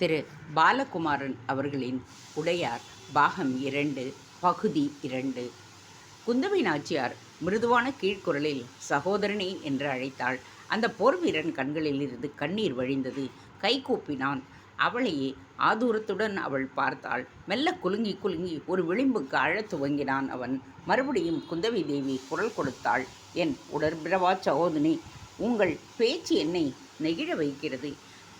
திரு பாலகுமாரன் அவர்களின் உடையார் பாகம் இரண்டு பகுதி இரண்டு. குந்தவை நாச்சியார் மிருதுவான கீழ்குரலில் சகோதரனே என்று அழைத்தாள். அந்த போர் வீரன் கண்களில் இருந்து கண்ணீர் வழிந்தது. கை கூப்பினான். அவளையே ஆதூரத்துடன் அவள் பார்த்தாள். மெல்ல குலுங்கி குலுங்கி ஒரு விளிம்புக்கு அழத் துவங்கினான் அவன். மறுபடியும் குந்தவி தேவி குரல் கொடுத்தாள். என் உடற்பிரவா சகோதரி உங்கள் பேச்சு என்னை நெகிழ வைக்கிறது.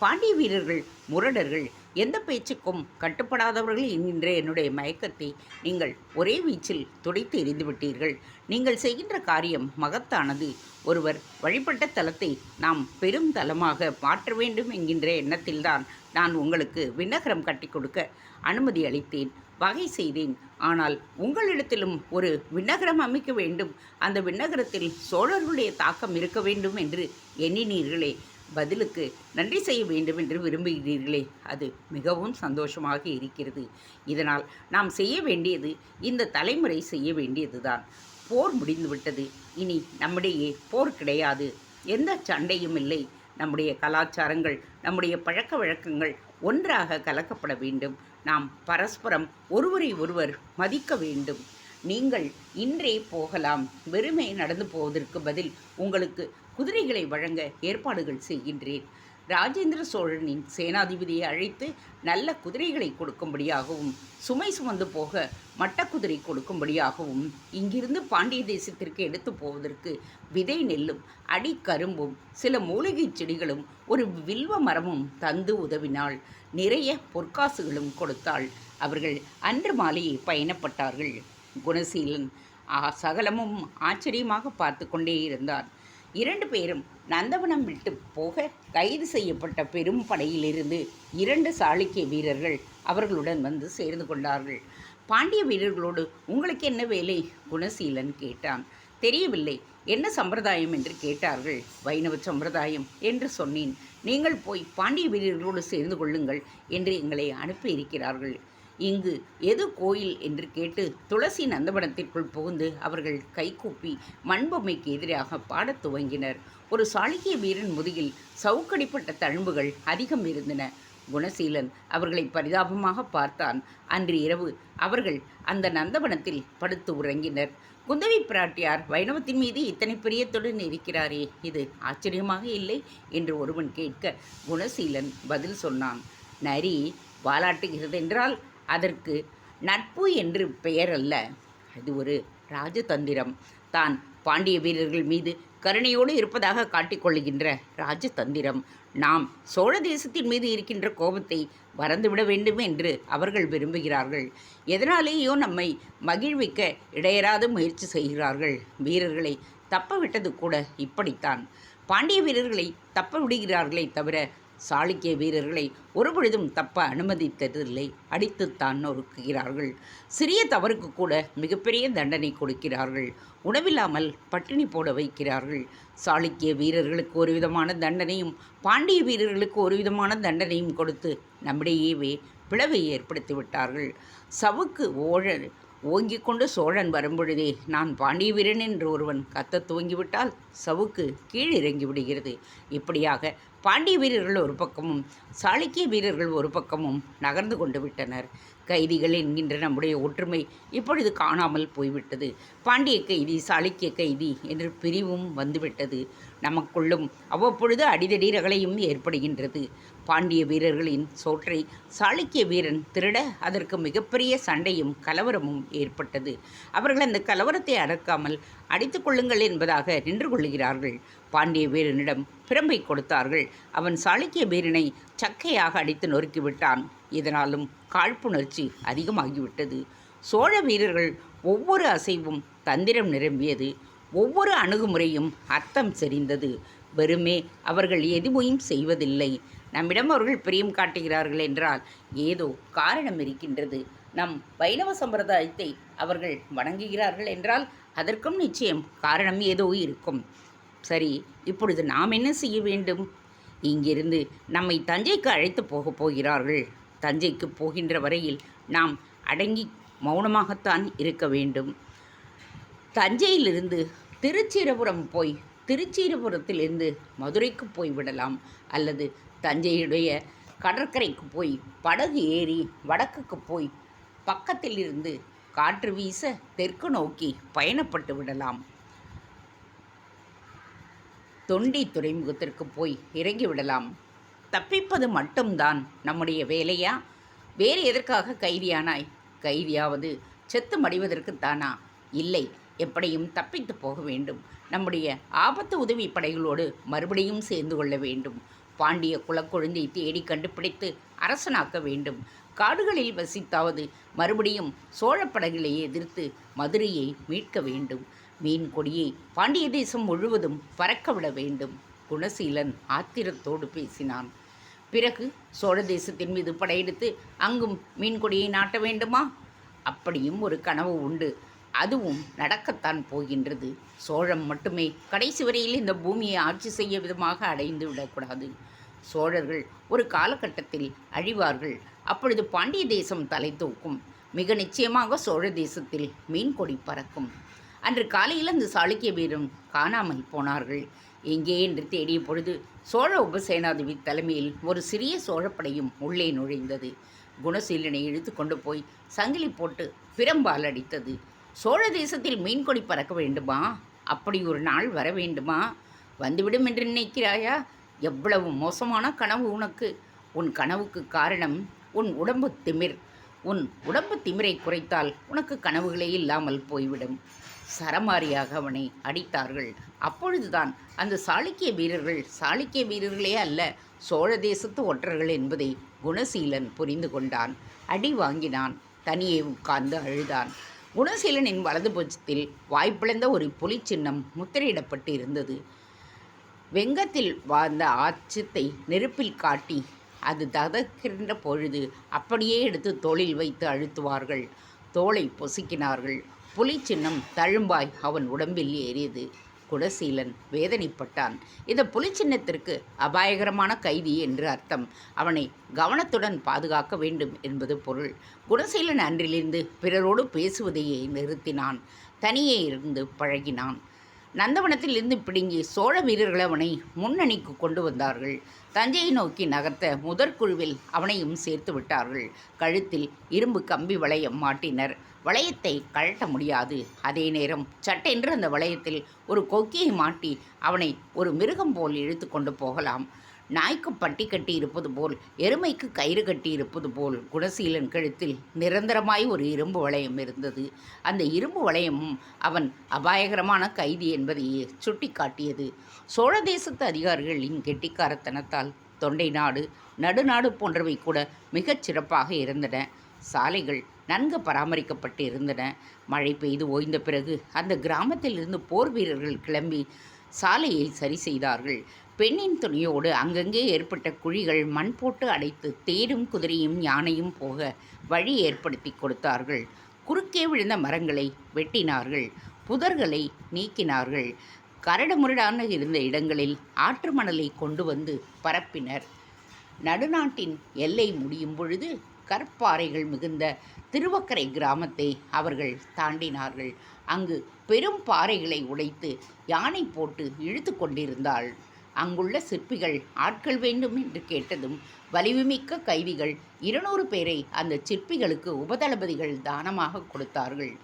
பாண்டிய வீரர்கள் முரடர்கள் எந்த பேச்சுக்கும் கட்டுப்படாதவர்கள் என்கின்ற என்னுடைய மயக்கத்தை நீங்கள் ஒரே வீச்சில் துடைத்து எறிந்துவிட்டீர்கள் நீங்கள் செய்கின்ற காரியம் மகத்தானது. ஒருவர் வழிபட்ட தலத்தை நாம் பெரும் தலமாக மாற்ற வேண்டும் என்கின்ற எண்ணத்தில்தான் நான் உங்களுக்கு விண்ணகரம் கட்டி கொடுக்க அனுமதி அளித்தேன். வகை செய்தேன். ஆனால் உங்களிடத்திலும் ஒரு விண்ணகரம் அமைக்க வேண்டும். அந்த விண்ணகரத்தில் சோழர்களுடைய தாக்கம் இருக்க வேண்டும் என்று எண்ணினீர்களே. பதிலுக்கு நன்றி செய்ய வேண்டும் என்று விரும்புகிறீர்களே. அது மிகவும் சந்தோஷமாக இருக்கிறது. இதனால் நாம் செய்ய வேண்டியது இந்த தலைமுறை செய்ய வேண்டியதுதான். போர் முடிந்துவிட்டது. இனி நம்மிடையே போர் கிடையாது. எந்த சண்டையும் இல்லை. நம்முடைய கலாச்சாரங்கள் நம்முடைய பழக்க வழக்கங்கள் ஒன்றாக கலக்கப்பட வேண்டும். நாம் பரஸ்பரம் ஒருவரை ஒருவர் மதிக்க வேண்டும். நீங்கள் இன்றே போகலாம். வெறுமே நடந்து போவதற்கு பதில் உங்களுக்கு குதிரைகளை வழங்க ஏற்பாடுகள் செய்கின்றேன். ராஜேந்திர சோழனின் சேனாதிபதியை அழைத்து நல்ல குதிரைகளை கொடுக்கும்படியாகவும் சுமை சுமந்து போக மட்டக்குதிரை கொடுக்கும்படியாகவும் இங்கிருந்து பாண்டிய தேசத்திற்கு எடுத்து போவதற்கு விதை நெல்லும் அடிக்கரும்பும் சில மூலிகை செடிகளும் ஒரு வில்வ மரமும் தந்து உதவினாள் நிறைய பொற்காசுகளும் கொடுத்தாள். அவர்கள் அன்று மாலையே பயணப்பட்டார்கள். குணசீலன். ஆ சகலமும் ஆச்சரியமாக பார்த்து கொண்டே இருந்தார். இரண்டு பேரும் நந்தவனம் விட்டு போக கைது செய்யப்பட்ட பெரும் படையிலிருந்து இரண்டு சாளுக்கிய வீரர்கள் அவர்களுடன் வந்து சேர்ந்து கொண்டார்கள். பாண்டிய வீரர்களோடு உங்களுக்கு என்ன வேலை? குணசீலன் கேட்டான். தெரியவில்லை. என்ன சம்பிரதாயம்? என்று கேட்டார்கள். வைணவ சம்பிரதாயம் என்று சொன்னேன். நீங்கள் போய் பாண்டிய வீரர்களோடு சேர்ந்து கொள்ளுங்கள் என்று எங்களை அனுப்பியிருக்கிறார்கள். இங்கு எது கோயில் என்று கேட்டு துளசி நந்தவனத்திற்குள் புகுந்து அவர்கள் கைகூப்பி மண்பொம்மைக்கு எதிராக பாடத் துவங்கினர். ஒரு சாளுக்கிய வீரன் முதுகில் சவுக்கடிப்பட்ட தழும்புகள் அதிகம் இருந்தன. குணசீலன் அவர்களை பரிதாபமாக பார்த்தான். அன்று இரவு அவர்கள் அந்த நந்தவனத்தில் படுத்து உறங்கினர். குந்தவி பிராட்டியார் வைணவத்தின் மீது இத்தனை பிரியத்துடன் இருக்கிறாரே இது ஆச்சரியமாக இல்லை? என்று ஒருவன் கேட்க குணசீலன் பதில் சொன்னான். நரி வாலாட்டுகிறது என்றால் அதற்கு நட்பு என்று பெயர் அல்ல. அது ஒரு ராஜதந்திரம். தான் பாண்டிய வீரர்கள் மீது கருணையோடு இருப்பதாக காட்டிக்கொள்கின்ற ராஜதந்திரம். நாம் சோழ தேசத்தின் மீது இருக்கின்ற கோபத்தை மறந்துவிட வேண்டும் என்று அவர்கள் விரும்புகிறார்கள். எதனாலேயோ நம்மை மகிழ்விக்க இடையராத முயற்சி செய்கிறார்கள். வீரர்களை தப்ப விட்டது கூட இப்படித்தான். பாண்டிய வீரர்களை தப்ப விடுகிறார்களே தவிர சாளுக்கிய வீரர்களை ஒருபொழுதும் தப்ப அனுமதித்ததில்லை. அடித்துத்தான் நொறுக்குகிறார்கள். சிறிய தவறுக்கு கூட மிகப்பெரிய தண்டனை கொடுக்கிறார்கள். உணவில்லாமல் பட்டினி போட வைக்கிறார்கள். சாளுக்கிய வீரர்களுக்கு ஒரு விதமான தண்டனையும் பாண்டிய வீரர்களுக்கு ஒரு விதமான தண்டனையும் கொடுத்து நம்மிடையேவே பிளவை ஏற்படுத்தி விட்டார்கள் சவுக்கு ஓழ ஓங்கிக் கொண்டு சோழன் வரும்பொழுதே நான் பாண்டிய வீரன் என்று ஒருவன் கத்த துவங்கிவிட்டால் சவுக்கு கீழிறங்கி விடுகிறது. இப்படியாக பாண்டிய வீரர்கள் ஒரு பக்கமும் சாளுக்கிய வீரர்கள் ஒரு பக்கமும் நகர்ந்து கொண்டு விட்டனர். கைதிகள் என்கின்ற நம்முடைய ஒற்றுமை இப்பொழுது காணாமல் போய்விட்டது. பாண்டிய கைதி சாளுக்கிய கைதி என்று பிரிவும் வந்துவிட்டது. நமக்குள்ளும் அவ்வப்பொழுது அடிதடி ரகளையும் ஏற்படுகின்றது. பாண்டிய வீரர்களின் சோற்றை சாளுக்கிய வீரன் திருட அதற்கு மிகப்பெரிய சண்டையும் கலவரமும் ஏற்பட்டது. அவர்கள் அந்த கலவரத்தை அடக்காமல் அடித்து கொள்ளுங்கள் என்பதாக நின்று கொள்கிறார்கள் பாண்டிய வீரனிடம் பிரம்பை கொடுத்தார்கள். அவன் சாளுக்கிய வீரனை சக்கையாக அடித்து நொறுக்கிவிட்டான் இதனாலும் காழ்ப்புணர்ச்சி அதிகமாகிவிட்டது. சோழ வீரர்கள் ஒவ்வொரு அசைவும் தந்திரம் நிரம்பியது. ஒவ்வொரு அணுகுமுறையும் அர்த்தம் செறிந்தது. வெறுமே அவர்கள் எதுவும் செய்வதில்லை. நம்மிடம் அவர்கள் பிரியம் காட்டுகிறார்கள் என்றால் ஏதோ காரணம் இருக்கின்றது. நம் வைணவ சம்பிரதாயத்தை அவர்கள் வணங்குகிறார்கள் என்றால் அதற்கும் நிச்சயம் காரணம் ஏதோ இருக்கும். சரி இப்பொழுது நாம் என்ன செய்ய வேண்டும்? இங்கிருந்து நம்மை தஞ்சைக்கு அழைத்து போகப் போகிறார்கள். தஞ்சைக்கு போகின்ற வரையில் நாம் அடங்கி மௌனமாகத்தான் இருக்க வேண்டும். தஞ்சையிலிருந்து திருச்சிரபுரம் போய் திருச்சிரபுரத்திலிருந்து மதுரைக்கு போய்விடலாம் அல்லது தஞ்சையுடைய கடற்கரைக்கு போய் படகு ஏறி வடக்குக்கு போய் பக்கத்தில் இருந்து காற்று வீச தெற்கு நோக்கி பயணப்பட்டு விடலாம். தொண்டி துறைமுகத்திற்கு போய் இறங்கி விடலாம். தப்பிப்பது மட்டும்தான் நம்முடைய வேலையா? வேறு எதற்காக கைதியானாய்? கைதியாவது செத்து மடிவதற்குத்தானா? இல்லை. எப்படியும் தப்பித்து போக வேண்டும். நம்முடைய ஆபத்து உதவி படைகளோடு மறுபடியும் சேர்ந்து கொள்ள வேண்டும். பாண்டிய குலக்கொழுந்தை தேடி கண்டுபிடித்து அரசனாக்க வேண்டும். காடுகளில் வசித்தாவது மறுபடியும் சோழப்படைகளை எதிர்த்து மதுரையை மீட்க வேண்டும். மீன் கொடியை பாண்டிய தேசம் முழுவதும் பறக்கவிட வேண்டும். குணசீலன் ஆத்திரத்தோடு பேசினான். பிறகு சோழ தேசத்தின் மீது படையெடுத்து அங்கும் மீன் கொடியை நாட்ட வேண்டுமா? அப்படியும் ஒரு கனவு உண்டு. அதுவும் நடக்கத்தான் போகின்றது. சோழம் மட்டுமே கடைசி வரையில் இந்த பூமியை ஆட்சி செய்ய விதமாக அடைந்து விடக்கூடாது. சோழர்கள் ஒரு காலகட்டத்தில் அழிவார்கள். அப்பொழுது பாண்டிய தேசம் தலை தூக்கும். மிக நிச்சயமாக சோழ தேசத்தில் மீன் கொடி பறக்கும். அன்று காலையில் அந்த சாளுக்கிய வீரன் காணாமல் போனார்கள். எங்கே என்று தேடிய பொழுது சோழ உபசேனாதிபதி தலைமையில் ஒரு சிறிய சோழப்படையும் உள்ளே நுழைந்தது. குணசீலனை இழுத்து கொண்டு போய் சங்கிலி போட்டு பிரம்பால் அடித்தது. சோழ தேசத்தில் மீன்கொடி பறக்க வேண்டுமா? அப்படி ஒரு நாள் வர வேண்டுமா? வந்துவிடும் என்று நினைக்கிறாயா? எவ்வளவு மோசமான கனவு உனக்கு. உன் கனவுக்கு காரணம் உன் உடம்பு திமிர். உன் உடம்பு திமிரை குறைத்தால் உனக்கு கனவுகளே இல்லாமல் போய்விடும். சரமாரியாக அவனை அடித்தார்கள். அப்பொழுதுதான் அந்த சாளுக்கிய வீரர்கள் சாளுக்கிய வீரர்களே அல்ல சோழ தேசத்து ஒற்றர்கள் என்பதை குணசீலன் புரிந்து கொண்டான். அடி வாங்கினான். தனியே உட்கார்ந்து அழுதான். குணசீலனின் வலது பட்சத்தில் வாய்ப்பிழந்த ஒரு புலி சின்னம் முத்திரையிடப்பட்டு இருந்தது. வெங்கத்தில் வாழ்ந்த ஆச்சத்தை நெருப்பில் காட்டி அது ததக்கின்ற பொழுது அப்படியே எடுத்து தோளில் வைத்து அழுத்துவார்கள். தோலை பொசுக்கினார்கள். புலி சின்னம் தழும்பாய் அவன் உடம்பில் ஏறியது. குடசீலன் வேதனைப்பட்டான். இந்த புலிச்சின்னத்திற்கு அபாயகரமான கைதி என்று அர்த்தம். அவனை கவனத்துடன் பாதுகாக்க வேண்டும் என்பது பொருள். குணசீலன் அன்றிலிருந்து பிறரோடு பேசுவதையே நிறுத்தினான். தனியே இருந்து பழகினான். நந்தவனத்திலிருந்து பிடுங்கி சோழ வீரர்கள் அவனை முன்னணிக்கு கொண்டு வந்தார்கள். தஞ்சையை நோக்கி நகர்த்த முதற்குழுவில் அவனையும் சேர்த்து விட்டார்கள். கழுத்தில் இரும்பு கம்பி வளையம் மாட்டினர். வளையத்தை கழட்ட முடியாது. அதே நேரம் சட்டென்று அந்த வளையத்தில் ஒரு கொக்கியை மாட்டி அவனை ஒரு மிருகம் போல் இழுத்து கொண்டு போகலாம். நாய்க்கு பட்டி கட்டி இருப்பது போல் எருமைக்கு கயிறு கட்டி இருப்பது போல் குணசீலன் கழுத்தில் நிரந்தரமாய் ஒரு இரும்பு வளையம் இருந்தது. அந்த இரும்பு வளையமும் அவன் அபாயகரமான கைதி என்பதையே சுட்டி காட்டியது சோழ தேசத்து அதிகாரிகளின் கெட்டிக்காரத்தனத்தால் தொண்டை நாடு நடுநாடு போன்றவை கூட மிகச் சிறப்பாக இருந்தன. சாலைகள் நன்கு பராமரிக்கப்பட்டு இருந்தன. மழை பெய்து ஓய்ந்த பிறகு அந்த கிராமத்தில் இருந்து போர் வீரர்கள் கிளம்பி சாலையை சரி செய்தார்கள். பெண்ணின் துணியோடு அங்கங்கே ஏற்பட்ட குழிகள் மண் போட்டு அடைத்து தேரும் குதிரையும் யானையும் போக வழி ஏற்படுத்தி கொடுத்தார்கள். குறுக்கே விழுந்த மரங்களை வெட்டினார்கள். புதர்களை நீக்கினார்கள். கரடுமுரடான இருந்த இடங்களில் ஆற்று மணலை கொண்டு வந்து பரப்பினர். நடுநாட்டின் எல்லை முடியும் பொழுது கற்பாறைகள் மிகுந்த திருவக்கரை கிராமத்தை அவர்கள் தாண்டினார்கள். அங்கு பெரும் பாறைகளை உடைத்து யானை போட்டு இழுத்து கொண்டிருந்தாள். அங்குள்ள சிற்பிகள் ஆட்கள் வேண்டும் என்று கேட்டதும் வலிவுமிக்க கைதிகள் இருநூறு பேரை அந்த சிற்பிகளுக்கு உபதளபதிகள் தானமாக கொடுத்தார்கள்.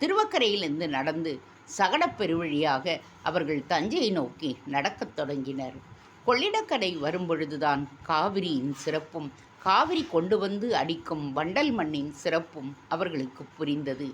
திருவக்கரையிலிருந்து நடந்து சகடப் பெருவழியாக அவர்கள் தஞ்சையை நோக்கி நடக்கத் தொடங்கினர். கொள்ளிடக்கரை வரும்பொழுதுதான் காவிரியின் சிறப்பும் காவிரி கொண்டு வந்து அடிக்கும் வண்டல் மண்ணின் சிறப்பும் அவர்களுக்கு புரிந்தது.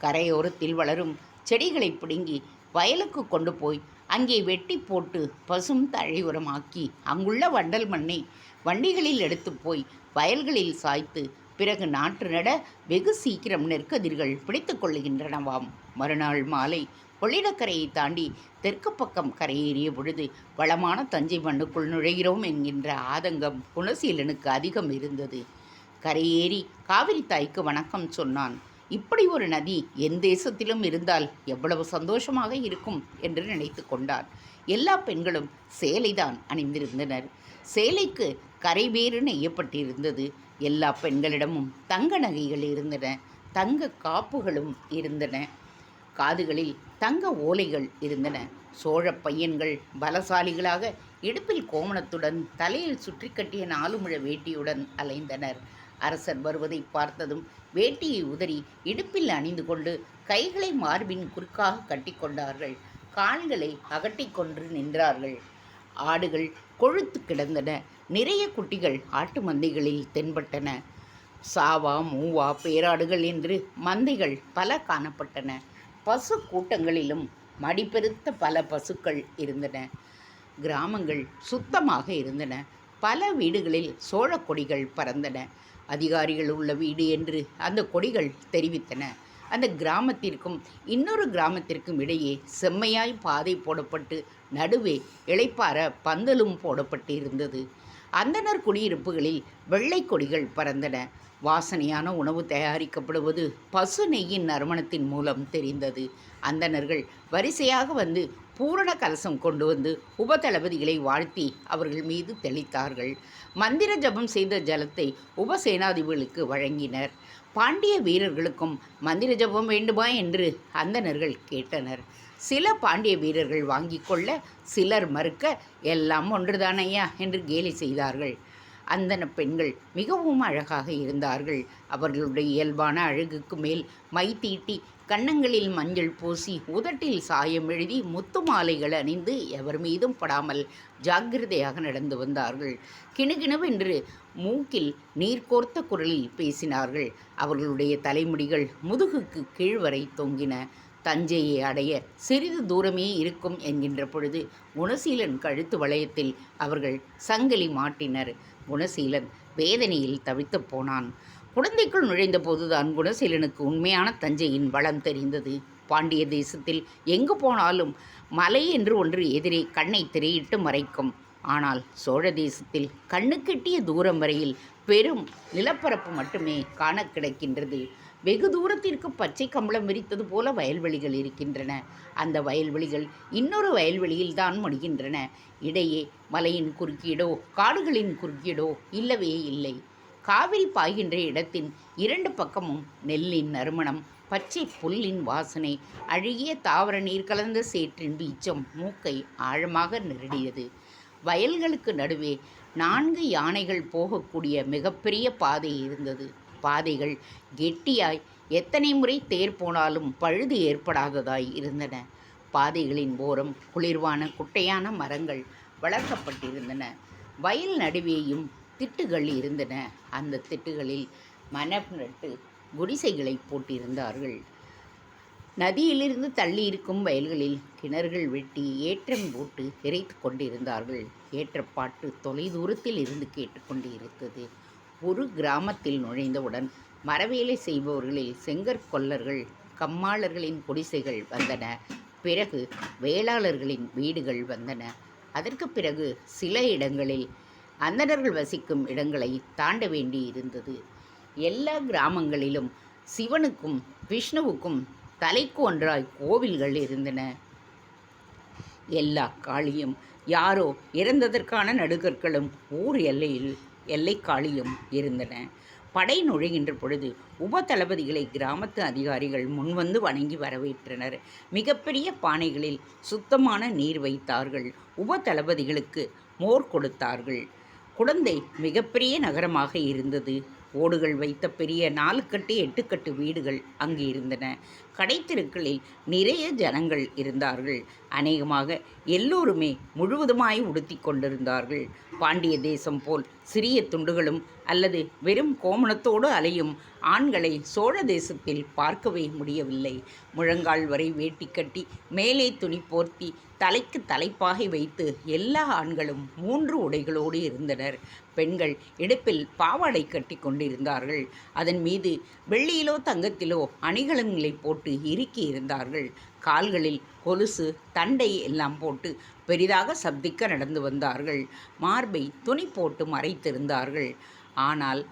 கரையோரத்தில் வளரும் செடிகளை பிடுங்கி வயலுக்கு கொண்டு போய் அங்கே வெட்டி போட்டு பசும் தழையுரமாக்கி அங்குள்ள வண்டல் மண்ணை வண்டிகளில் எடுத்து போய் வயல்களில் சாய்த்து பிறகு நாற்று நட வெகு சீக்கிரம் நெற்கதிர்கள் பிடித்து கொள்ளுகின்றனவாம். மறுநாள் மாலை கொள்ளிடக்கரையை தாண்டி தெற்கு பக்கம் கரையேறிய பொழுது வளமான தஞ்சை மண்ணுக்குள் நுழைகிறோம் என்கின்ற ஆதங்கம் குணசீலனுக்கு அதிகம் இருந்தது. கரையேறி காவிரி தாய்க்கு வணக்கம் சொன்னான். இப்படி ஒரு நதி என் தேசத்திலும் இருந்தால் எவ்வளவு சந்தோஷமாக இருக்கும்? என்று நினைத்து கொண்டார் எல்லா பெண்களும் சேலைதான் அணிந்திருந்தனர். சேலைக்கு கரை வேறு நெய்யப்பட்டிருந்தது. எல்லா பெண்களிடமும் தங்க நகைகள் இருந்தன. தங்க காப்புகளும் இருந்தன. காதுகளில் தங்க ஓலைகள் இருந்தன. சோழ பையன்கள் பலசாலிகளாக இடுப்பில் கோமணத்துடன் தலையில் சுற்றி கட்டிய நாலுமுழ வேட்டியுடன் அலைந்தனர். அரசர் வருவதை பார்த்ததும் வேட்டியை உதறி இடுப்பில் அணிந்து கொண்டு கைகளை மார்பின் குறுக்காக கட்டிக்கொண்டார்கள் கால்களை அகட்டிக்கொண்டு நின்றார்கள். ஆடுகள் கொழுத்து கிடந்தன. நிறைய குட்டிகள் ஆட்டு மந்தைகளில் தென்பட்டன. சாவா மூவா பேராடுகள் என்று மந்தைகள் பல காணப்பட்டன. பசு கூட்டங்களிலும் மடிப்பெருத்த பல பசுக்கள் இருந்தன. கிராமங்கள் சுத்தமாக இருந்தன. பல வீடுகளில் சோழ கொடிகள் பறந்தன. அதிகாரிகள் உள்ள வீடு என்று அந்த கொடிகள் தெரிவித்தன. அந்த கிராமத்திற்கும் இன்னொரு கிராமத்திற்கும் இடையே செம்மையாய் பாதை போடப்பட்டு நடுவே இளைப்பார பந்தலும் போடப்பட்டு இருந்தது அந்தனர் குடியிருப்புகளில் வெள்ளை கொடிகள் பறந்தன. வாசனையான உணவு தயாரிக்கப்படுவது பசு நெய்யின் நறுமணத்தின் மூலம் தெரிந்தது. அந்தணர்கள் வரிசையாக வந்து பூரண கலசம் கொண்டு வந்து உபதளபதிகளை வாழ்த்தி அவர்கள் மீது தெளித்தார்கள். மந்திர ஜபம் செய்த ஜலத்தை உபசேனாதிபதிகளுக்கு வழங்கினர். பாண்டிய வீரர்களுக்கும் மந்திர ஜபம் வேண்டுமா என்று அந்தணர்கள் கேட்டனர். சில பாண்டிய வீரர்கள் வாங்கி கொள்ள சிலர் மறுக்க எல்லாம் ஒன்றுதானையா என்று கேலி செய்தார்கள். அந்தன பெண்கள் மிகவும் அழகாக இருந்தார்கள். அவர்களுடைய இயல்பான அழகுக்கு மேல் மை தீட்டி கன்னங்களில் மஞ்சள் பூசி உதட்டில் சாயம் எழுதி முத்து மாலைகள் அணிந்து எவர் மீதும் படாமல் ஜாக்கிரதையாக நடந்து வந்தார்கள். கிணுகிணுவென்று மூக்கில் நீர் கோர்த்த குரலில் பேசினார்கள். அவர்களுடைய தலைமுடிகள் முதுகுக்கு கீழ்வரை தொங்கின. தஞ்சையை அடைய சிறிது தூரமே இருக்கும் என்கின்ற பொழுது குணசீலன் கழுத்து வளையத்தில் அவர்கள் சங்கிலி மாட்டினர். குணசீலன் வேதனையில் தவித்துப் போனான். குழந்தைக்குள் நுழைந்த போதுதான் குணசீலனுக்கு உண்மையான தஞ்சையின் வளம் தெரிந்தது. பாண்டிய தேசத்தில் எங்கு போனாலும் மலை என்று ஒன்று எதிரே கண்ணை திரையிட்டு மறைக்கும். ஆனால் சோழ தேசத்தில் கண்ணுக்கெட்டிய தூரம் வரையில் பெரும் நிலப்பரப்பு மட்டுமே காண கிடக்கின்றது. வெகு தூரத்திற்கு பச்சை கம்பளம் விரித்தது போல வயல்வெளிகள் இருக்கின்றன. அந்த வயல்வெளிகள் இன்னொரு வயல்வெளியில் தான் முடிகின்றன. இடையே மலையின் குறுக்கீடோ காடுகளின் குறுக்கீடோ இல்லவே இல்லை. காவிரி பாய்கின்ற இடத்தின் இரண்டு பக்கமும் நெல்லின் நறுமணம் பச்சை புல்லின் வாசனை அழுகிய தாவர நீர் கலந்த சேற்றின் பீச்சம் மூக்கை ஆழமாக நெருடியது. வயல்களுக்கு நடுவே நான்கு யானைகள் போகக்கூடிய மிகப்பெரிய பாதை இருந்தது. பாதைகள் கெட்டியாய் எத்தனை முறை தேர் போனாலும் பழுது ஏற்படாததாய் இருந்தன. பாதைகளின் ஓரம் குளிர்வான குட்டையான மரங்கள் வளர்க்கப்பட்டிருந்தன. வயல் நடுவேயும் திட்டுகள் இருந்தன. அந்த திட்டுகளில் மனம் நட்டு குடிசைகளை போட்டிருந்தார்கள். நதியிலிருந்து தள்ளி இருக்கும் வயல்களில் கிணறுகள் வெட்டி ஏற்றம் போட்டு இறைத்து கொண்டிருந்தார்கள். ஏற்றப்பாட்டு தொலைதூரத்தில் இருந்து கேட்டுக்கொண்டு இருந்தது ஒரு கிராமத்தில் நுழைந்தவுடன் மரவேலை செய்பவர்களில் செங்கற்கொல்லர்கள் கம்மாளர்களின் குடிசைகள் வந்தன. பிறகு வேளாளர்களின் வீடுகள் வந்தன. அதற்கு பிறகு சில இடங்களில் அந்தணர்கள் வசிக்கும் இடங்களை தாண்ட வேண்டி இருந்தது எல்லா கிராமங்களிலும் சிவனுக்கும் விஷ்ணுவுக்கும் தலைக்கு ஒன்றாய் கோவில்கள் இருந்தன. எல்லா காளியும் யாரோ இறந்ததற்கான நடுகற்களும் ஊர் எல்லையில் எல்லைக்காளியும் இருந்தன. படை நுழைகின்ற பொழுது உப தளபதிகளை கிராமத்து அதிகாரிகள் முன்வந்து வணங்கி வரவேற்றனர். மிகப்பெரிய பானைகளில் சுத்தமான நீர் வைத்தார்கள். உப தளபதிகளுக்கு மோர் கொடுத்தார்கள். குழந்தை மிகப்பெரிய நகரமாக இருந்தது. ஓடுகள் வைத்த பெரிய நாலு கட்டு எட்டு கட்டு வீடுகள் அங்கு இருந்தன கடைத்தெருக்களில் நிறைய ஜனங்கள் இருந்தார்கள். அநேகமாக எல்லோருமே முழுவதுமாய் உடுத்தி கொண்டிருந்தார்கள். பாண்டிய தேசம் போல் சிறிய துண்டுகளும் அல்லது வெறும் கோமணத்தோடு அலையும் ஆண்களை சோழ தேசத்தில் பார்க்கவே முடியவில்லை. முழங்கால் வரை வேட்டி கட்டி மேலே துணி போர்த்தி தலைக்கு தலைப்பாகை வைத்து எல்லா ஆண்களும் மூன்று உடைகளோடு இருந்தனர். பெண்கள் இடுப்பில் பாவாடை கட்டி கொண்டிருந்தார்கள். அதன் மீது வெள்ளியிலோ தங்கத்திலோ அணிகலன்களை போட்டு இறுக்கி இருந்தார்கள். கால்களில் கொலுசு தண்டை எல்லாம் போட்டு பெரிதாக சப்திக்க நடந்து வந்தார்கள். மார்பை துணி போட்டு மறைத்திருந்தார்கள். ஆனால்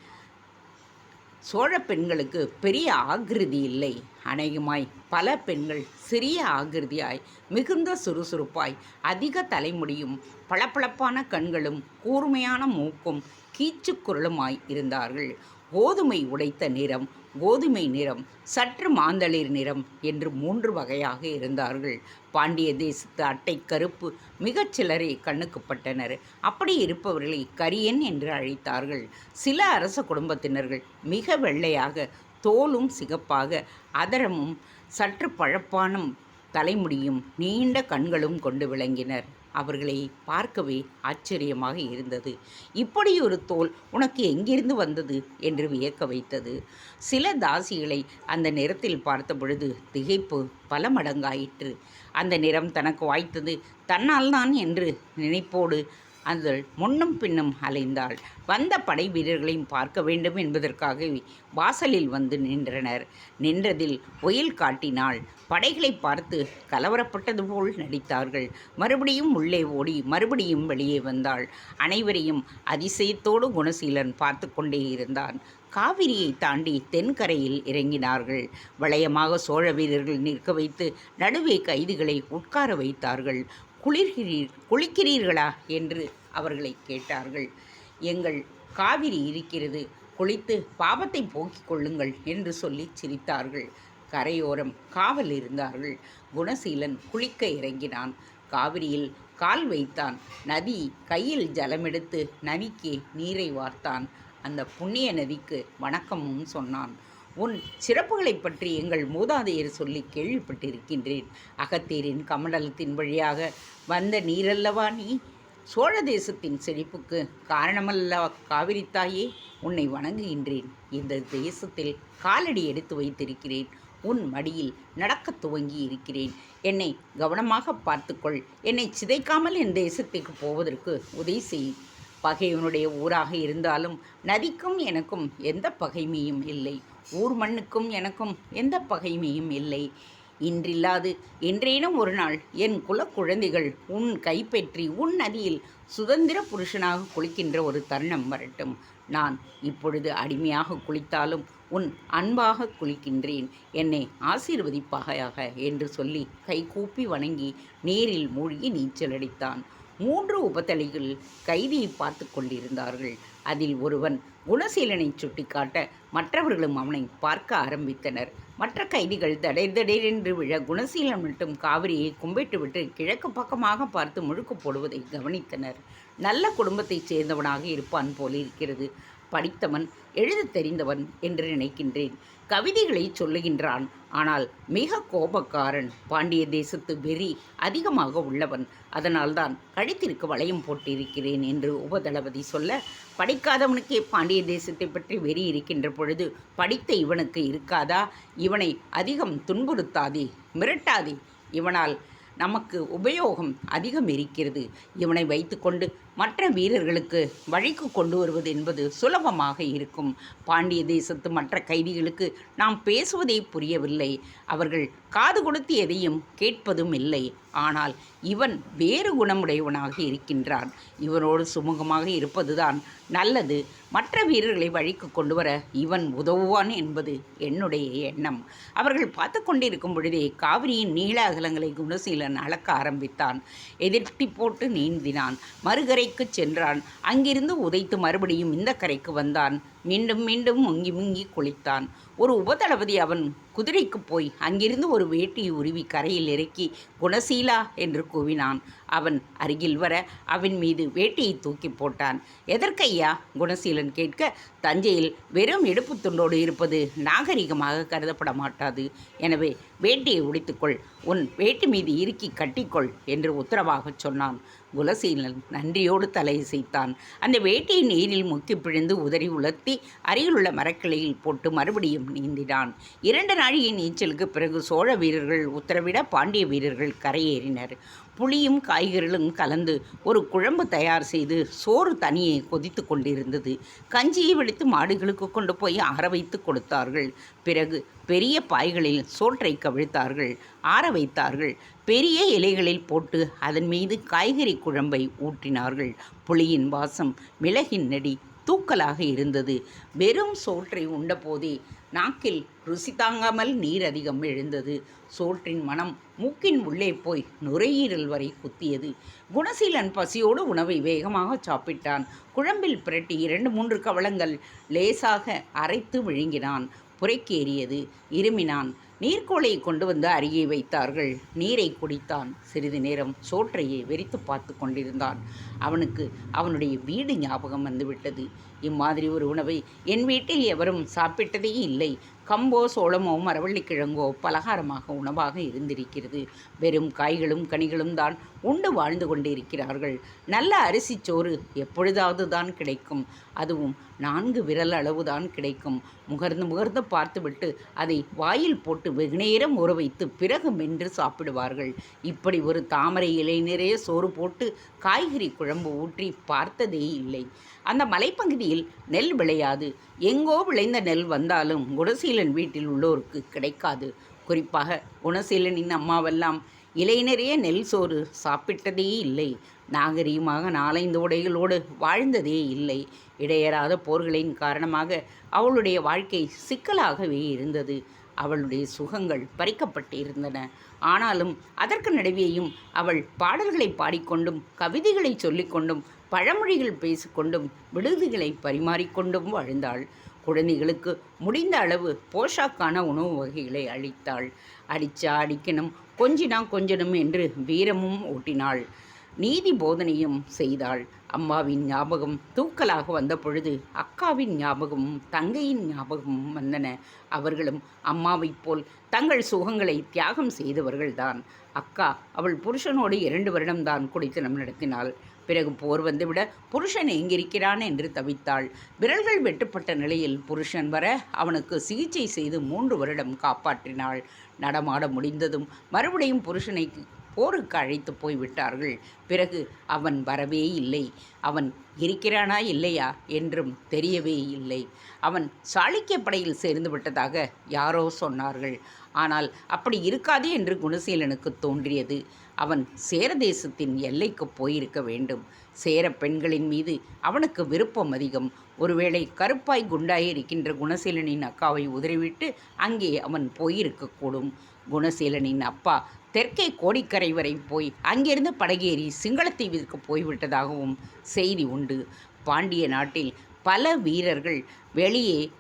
சோழ பெண்களுக்கு பெரிய ஆகிருதி இல்லை. அநேகமாய் பல பெண்கள் சிறிய ஆகிருதியாய் மிகுந்த சுறுசுறுப்பாய் அதிக தலைமுடியும் பளபளப்பான கண்களும் கூர்மையான மூக்கும் கீச்சுக்குரலுமாய் இருந்தார்கள் கோதுமை உடைத்த நிறம் கோதுமை நிறம் சற்று மாந்தளிர் நிறம் என்று மூன்று வகையாக இருந்தார்கள். பாண்டிய தேசத்து அட்டை கருப்பு மிகச் சிலரே கண்ணுக்குப்பட்டனர் அப்படி இருப்பவர்களை கரியன் என்று அழைத்தார்கள். சில அரச குடும்பத்தினர்கள் மிக வெள்ளையாக தோலும் சிகப்பாக அதரமும் சற்று பழப்பானும் தலைமுடியும் நீண்ட கண்களும் கொண்டு விளங்கினர். அவர்களை பார்க்கவே ஆச்சரியமாக இருந்தது. இப்படி ஒரு தோல் உனக்கு எங்கிருந்து வந்தது? என்று வியக்க வைத்தது. சில தாசிகளை அந்த நிறத்தில் பார்த்த பொழுது திகைப்பு பல மடங்காயிற்று. அந்த நிறம் தனக்கு வாய்த்தது தன்னால்தான் என்று நினைப்போடு அதில் முன்னும் பின்னும் அலைந்தாள். வந்த படை வீரர்களையும் பார்க்க வேண்டும் என்பதற்காக வாசலில் வந்து நின்றனர். நின்றதில் ஒயில் காட்டினாள் படைகளை பார்த்து கலவரப்பட்டது போல் நடித்தார்கள். மறுபடியும் உள்ளே ஓடி மறுபடியும் வெளியே வந்தாள். அனைவரையும் அதிசயத்தோடு குணசீலன் பார்த்து கொண்டே இருந்தான். காவிரியை தாண்டி தென்கரையில் இறங்கினார்கள். வளையமாக சோழ வீரர்கள் நிற்க வைத்து நடுவே கைதிகளை உட்கார வைத்தார்கள். குளிர்கிறீர் குளிக்கிறீர்களா? என்று அவர்களை கேட்டார்கள். எங்கள் காவிரி இருக்கிறது குளித்து பாவத்தை போக்கிக் கொள்ளுங்கள் என்று சொல்லி சிரித்தார்கள். கரையோரம் காவல் இருந்தார்கள். குணசீலன் குளிக்க இறங்கினான். காவிரியில் கால் வைத்தான். நதி கையில் ஜலமெடுத்து நதிக்கு நீரை வார்த்தான். அந்த புண்ணிய நதிக்கு வணக்கமும் சொன்னான். உன் சிறப்புகளைப் பற்றி எங்கள் மூதாதையர் சொல்லி கேள்விப்பட்டிருக்கின்றேன். அகத்தீரின் கமண்டலத்தின் வழியாக வந்த நீரல்லவா நீ? சோழ தேசத்தின் செழிப்புக்கு காரணமல்லவா காவிரி தாயே உன்னை வணங்குகின்றேன். இந்த தேசத்தில் காலடி எடுத்து வைத்திருக்கிறேன். உன் மடியில் நடக்கத் துவங்கி இருக்கிறேன். என்னை கவனமாக பார்த்துக்கொள். என்னை சிதைக்காமல் என் தேசத்திற்கு போவதற்கு உதவி செய். பகைவனுடைய ஊராக இருந்தாலும் நதிக்கும் எனக்கும் எந்த பகைமையும் இல்லை. ஊர் மண்ணுக்கும் எனக்கும் எந்த பகைமையும் இல்லை. இன்றில்லாது என்றேனும் ஒரு நாள் என் குல குழந்தைகள் உன் கைப்பற்றி உன் நதியில் சுதந்திர புருஷனாக குளிக்கின்ற ஒரு தருணம் வரட்டும். நான் இப்பொழுது அடிமையாக குளித்தாலும் உன் அன்பாக குளிக்கின்றேன். என்னை ஆசீர்வதிப்பாகையாக என்று சொல்லி கைகூப்பி வணங்கி நீரில் மூழ்கி நீச்சல் அடித்தான். மூன்று உபத்தலைகள் கைதியை பார்த்து கொண்டிருந்தார்கள். அதில் ஒருவன் குணசீலனை சுட்டிக்காட்ட மற்றவர்களும் அவனை பார்க்க ஆரம்பித்தனர். மற்ற கைதிகள் தடை தடைரென்று விழ குணசீலன் மட்டும் காவிரியை கும்பிட்டுவிட்டு கிழக்கு பக்கமாக பார்த்து முழுக்கு போடுவதை கவனித்தனர். நல்ல குடும்பத்தைச் சேர்ந்தவனாக இருப்பான் போலிருக்கிறது. படித்தவன் எழுதத் தெரிந்தவன் என்று நினைக்கின்றேன். கவிதைகளை சொல்லுகின்றான். ஆனால் மிக கோபக்காரன் பாண்டிய தேசத்து வெறி அதிகமாக உள்ளவன். அதனால்தான் கழுத்திற்கு வளையம் போட்டிருக்கிறேன் என்று உபதளபதி சொல்ல படிக்காதவனுக்கே பாண்டிய தேசத்தை பற்றி வெறி இருக்கின்ற பொழுது படித்த இவனுக்கு இருக்காதா? இவனை அதிகம் துன்புறுத்தாதே மிரட்டாதே. இவனால் நமக்கு உபயோகம் அதிகம் இருக்கிறது. இவனை வைத்துக்கொண்டு மற்ற வீரர்களுக்கு வழிக்கு கொண்டு வருவது என்பது சுலபமாக இருக்கும். பாண்டிய தேசத்து மற்ற கைதிகளுக்கு நாம் பேசுவதே புரியவில்லை. அவர்கள் காது கொடுத்து எதையும் கேட்பதும் இல்லை. ஆனால் இவன் வேறு குணமுடையவனாக இருக்கின்றான். இவனோடு சுமூகமாக இருப்பதுதான் நல்லது. மற்ற வீரர்களை வழிக்கு கொண்டு வர இவன் உதவுவான் என்பது என்னுடைய எண்ணம். அவர்கள் பார்த்து கொண்டிருக்கும் பொழுதே காவிரியின் நீள அகலங்களை குணசீலன் அளக்க ஆரம்பித்தான். எதிர்த்தி போட்டு நீந்தினான். கரைக்கு சென்றான். அங்கிருந்து உதைத்து மறுபடியும் இந்த கரைக்கு வந்தான். மீண்டும் மீண்டும் முங்கி முங்கி குளித்தான். ஒரு உபதளபதி அவன் குதிரைக்கு போய் அங்கிருந்து ஒரு வேட்டியை உருவி கரையில் இறக்கி குணசீலா என்று கூவினான். அவன் அருகில் வர அவன் மீது வேட்டியை தூக்கி போட்டான். எதற்கையா குணசீலன் கேட்க தஞ்சையில் வெறும் இடுப்பு துண்டோடு இருப்பது நாகரிகமாக கருதப்பட மாட்டாது. எனவே வேட்டியை உடைத்துக்கொள் உன் வேட்டி மீது இறுக்கி கட்டிக்கொள் என்று உத்தரவாகச் சொன்னான். குலசீலன் நன்றியோடு தலையசைத்தான் அந்த வேட்டியை நீரில் முக்கி பிழிந்து உதறி உலர்த்தி அருகிலுள்ள மரக்கிளையில் போட்டு மறுபடியும் நீந்தினான். இரண்டு நாழிகை நீச்சலுக்கு பிறகு சோழ வீரர்கள் உத்தரவிட பாண்டிய வீரர்கள் கரையேறினர். புளியும் காய்கறிகளும் கலந்து ஒரு குழம்பு தயார் செய்து சோறு தனியே கொதித்து கொண்டிருந்தது. கஞ்சியை வெடித்து மாடுகளுக்கு கொண்டு போய் ஆற வைத்து கொடுத்தார்கள். பிறகு பெரிய பாய்களில் சோற்றை கவிழ்த்தார்கள் ஆற வைத்தார்கள். பெரிய இலைகளில் போட்டு அதன் மீது காய்கறி குழம்பை ஊற்றினார்கள் புளியின் வாசம் மிளகின் நெடி தூக்கலாக இருந்தது. வெறும் சோற்றை உண்டபோதே நாக்கில் ருசி தாங்காமல் நீர் அதிகம் எழுந்தது. சோற்றின் மனம் மூக்கின் உள்ளே போய் நுரையீரல் வரை குத்தியது. குணசீலன் பசியோடு உணவை வேகமாக சாப்பிட்டான். குழம்பில் புரட்டி இரண்டு மூன்று கவளங்கள் லேசாக அரைத்து விழுங்கினான். புரைக்கேறியது. இருமினான். நீர்க்கோளை கொண்டு வந்து அருகே வைத்தார்கள். நீரை குடித்தான். சிறிது நேரம் சோற்றையே வெறித்து பார்த்து கொண்டிருந்தான். அவனுக்கு அவனுடைய வீடு ஞாபகம் வந்துவிட்டது. இம்மாதிரி ஒரு உணவை என் வீட்டில் எவரும் சாப்பிட்டதே இல்லை. கம்போ சோளமோ மரவள்ளிக்கிழங்கோ பலகாரமாக உணவாக இருந்திருக்கிறது. வெறும் காய்களும் கனிகளும் தான் உண்டு வாழ்ந்து கொண்டிருக்கிறார்கள். நல்ல அரிசி சோறு எப்பொழுதாவது தான் கிடைக்கும்? அதுவும் நான்கு விரல் அளவுதான் கிடைக்கும். முகர்ந்து முகர்ந்து பார்த்துவிட்டு அதை வாயில் போட்டு வெகுநேரம் உற வைத்து பிறகு மென்று சாப்பிடுவார்கள். இப்படி ஒரு தாமரை இலை நிறைய சோறு போட்டு காய்கறி குழம்பு ஊற்றி பார்த்ததே இல்லை. அந்த மலைப்பகுதியில் நெல் விளையாது. எங்கோ விளைந்த நெல் வந்தாலும் குணசீலன் வீட்டில் உள்ளோருக்கு கிடைக்காது. குறிப்பாக குணசீலனின் அம்மாவெல்லாம் இலை நிறைய நெல் சோறு சாப்பிட்டதே இல்லை. நாகரீகமாக நாலைந்து உடைகளோடு வாழ்ந்ததே இல்லை. இடையறாத போர்களின் காரணமாக அவளுடைய வாழ்க்கை சிக்கலாகவே இருந்தது. அவளுடைய சுகங்கள் பறிக்கப்பட்டிருந்தன. ஆனாலும் அதற்கு நடுவேயும் அவள் பாடல்களை பாடிக்கொண்டும் கவிதைகளை சொல்லிக்கொண்டும் பழமொழிகள் பேசிக்கொண்டும் விடுதிகளை பரிமாறிக்கொண்டும் வாழ்ந்தாள். குழந்தைகளுக்கு முடிந்த அளவு போஷாக்கான உணவு வகைகளை அளித்தாள். அடிச்சா அடிக்கணும் கொஞ்சினா கொஞ்சணும் என்று வீரமும் ஊட்டினாள் நீதி போதனையும் செய்தாள். அம்மாவின் ஞாபகம் தூக்கலாக வந்த பொழுது அக்காவின் ஞாபகமும் தங்கையின் ஞாபகமும் வந்தன. அவர்களும் அம்மாவைப் போல் தங்கள் சுகங்களை தியாகம் செய்தவர்கள்தான். அக்கா அவள் புருஷனோடு இரண்டு வருடம்தான் குடித்தனம் நடத்தினாள். பிறகு போர் வந்துவிட புருஷன் எங்கிருக்கிறான் என்று தவித்தாள். விரல்கள் வெட்டுப்பட்ட நிலையில் புருஷன் வர அவனுக்கு சிகிச்சை செய்து மூன்று வருடம் காப்பாற்றினாள். நடமாட முடிந்ததும் மறுபடியும் புருஷனை போருக்கு அழைத்து போய்விட்டார்கள் பிறகு அவன் வரவே இல்லை. அவன் இருக்கிறானா இல்லையா என்றும் தெரியவே இல்லை. அவன் சாளுக்கிய படையில் சேர்ந்து விட்டதாக யாரோ சொன்னார்கள். ஆனால் அப்படி இருக்காது என்று குணசீலனுக்கு தோன்றியது. அவன் சேர தேசத்தின் எல்லைக்கு போயிருக்க வேண்டும். சேர பெண்களின் மீது அவனுக்கு விருப்பம் அதிகம். ஒருவேளை கருப்பாய் குண்டாய் இருக்கின்ற குணசீலனின் அக்காவை உதறிவிட்டு அங்கே அவன் போயிருக்கக்கூடும். குணசீலனின் அப்பா தெற்கே கோடிக்கரை வரை போய் அங்கிருந்து படகேறி சிங்களத்தீவிற்கு போய்விட்டதாகவும் செய்தி உண்டு. பாண்டிய நாட்டில் பல வீரர்கள் வெளியே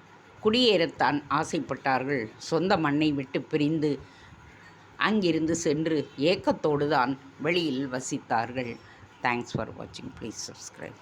குடியேறத்தான் ஆசைப்பட்டார்கள். சொந்த மண்ணை விட்டு பிரிந்து அங்கிருந்து சென்று ஏக்கத்தோடு தான் வெளியில் வசித்தார்கள். தேங்க்ஸ் ஃபார் வாட்சிங் ப்ளீஸ் சப்ஸ்கிரைப்